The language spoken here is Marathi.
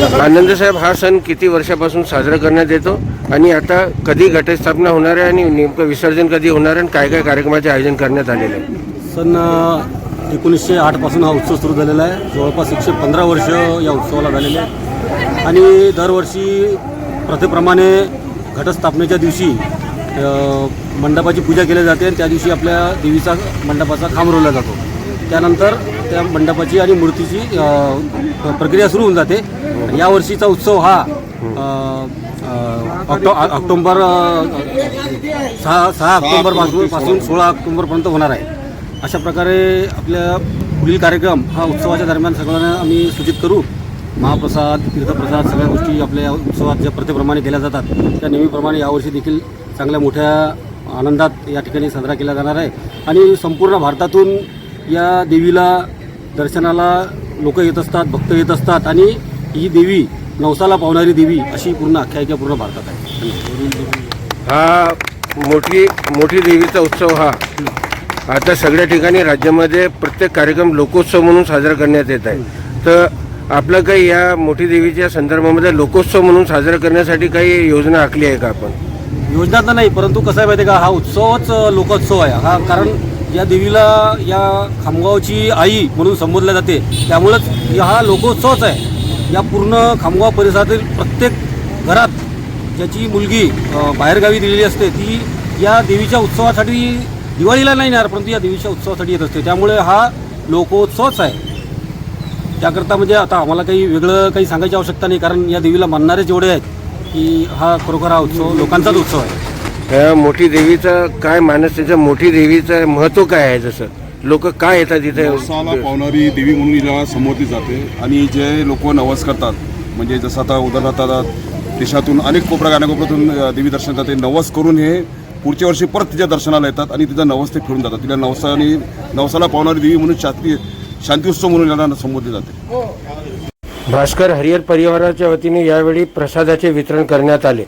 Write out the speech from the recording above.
आनंद साहेब हा सण किती वर्षापासून साजरा करण्यात येतो? आणि आता कधी घटस्थापना होणार आहे आणि नेमकं विसर्जन कधी होणार आहे आणि काय काय कार्यक्रमाचे आयोजन करण्यात आलेले आहे? सण एकोणीसशे आठपासून हा उत्सव सुरू झालेला आहे. जवळपास एकशे पंधरा वर्ष या उत्सवाला झालेले आहे. आणि दरवर्षी प्रथेप्रमाणे घटस्थापनेच्या दिवशी मंडपाची पूजा केली जाते आणि त्या दिवशी आपल्या देवीचा मंडपाचा खांब रोवला जातो. त्यानंतर त्या मंडपाची आणि मूर्तीची प्रक्रिया सुरू होऊन जाते. या वर्षीचा उत्सव हा ऑक्टो ऑक्टोंबर सहा सहा ऑक्टोंबरपासून पासून. सोळा ऑक्टोंबरपर्यंत होणार आहे. अशा प्रकारे आपल्या पुढील कार्यक्रम हा उत्सवाच्या दरम्यान सगळ्यांना आम्ही सूचित करू. महाप्रसाद तीर्थप्रसाद सगळ्या गोष्टी आपल्या उत्सवात ज्या प्रथेप्रमाणे केल्या जातात त्या नेहमीप्रमाणे यावर्षी देखील चांगल्या मोठ्या आनंदात या ठिकाणी साजरा केला जाणार आहे. आणि संपूर्ण भारतातून या देवीला दर्शनाला लोक येत असतात भक्त येत असतात आणि ही देवी नवसाला पावणारी देवी अशी पूर्ण आख्यायिका पूर्ण भारतात आहे. हा मोठी मोठी देवीचा उत्सव हा. आता सगळ्या ठिकाणी राज्यामध्ये प्रत्येक कार्यक्रम लोकोत्सव म्हणून साजरा करण्यात येत आहे. तर आपलं काही या मोठी देवीच्या संदर्भामध्ये लोकोत्सव म्हणून साजरा करण्यासाठी काही योजना आखली आहे का आपण? योजना तर नाही परंतु कसं आहे माहिती आहे का? हा उत्सवच लोकोत्सव आहे. हा कारण या देवीला या खामगावची आई म्हणून संबोधल्या जाते. त्यामुळंच हा लोकोत्सवच आहे. या पूर्ण खामगाव परिसरातील प्रत्येक घरात ज्याची मुलगी बाहेरगावी दिलेली असते ती या देवीच्या उत्सवासाठी दिवाळीला नाही येणार परंतु या देवीच्या उत्सवासाठी येत असते. त्यामुळे हा लोकोत्सवच आहे. त्याकरता म्हणजे आता आम्हाला काही वेगळं काही सांगायची आवश्यकता नाही कारण या देवीला मानणारे जेवढे आहेत की हा खरोखर हा उत्सव लोकांचाच उत्सव आहे. मोठी देवीचं काय मानस त्याचं मोठी देवीचं महत्त्व काय आहे जसं? लोक काय येतात इथे? नवसाला पावणारी देवी म्हणून हिला संबोधली जाते. आणि जे लोक नवस करतात म्हणजे जसं आता उदाहरणार्थ देशातून अनेक कोपऱ्या गाण्याकोपऱ्यातून देवी दर्शन जाते. नवस करून हे पुढच्या वर्षी परत तिच्या दर्शनाला येतात आणि तिचा नवस ते फिरून जातात. तिला नवसाने नवसाला पावणारी देवी म्हणून शास्त्रीय शांती उत्सव म्हणून याला संबोधले जाते. भास्कर हरिहर परिवाराच्या वतीने यावेळी प्रसादाचे वितरण करण्यात आले.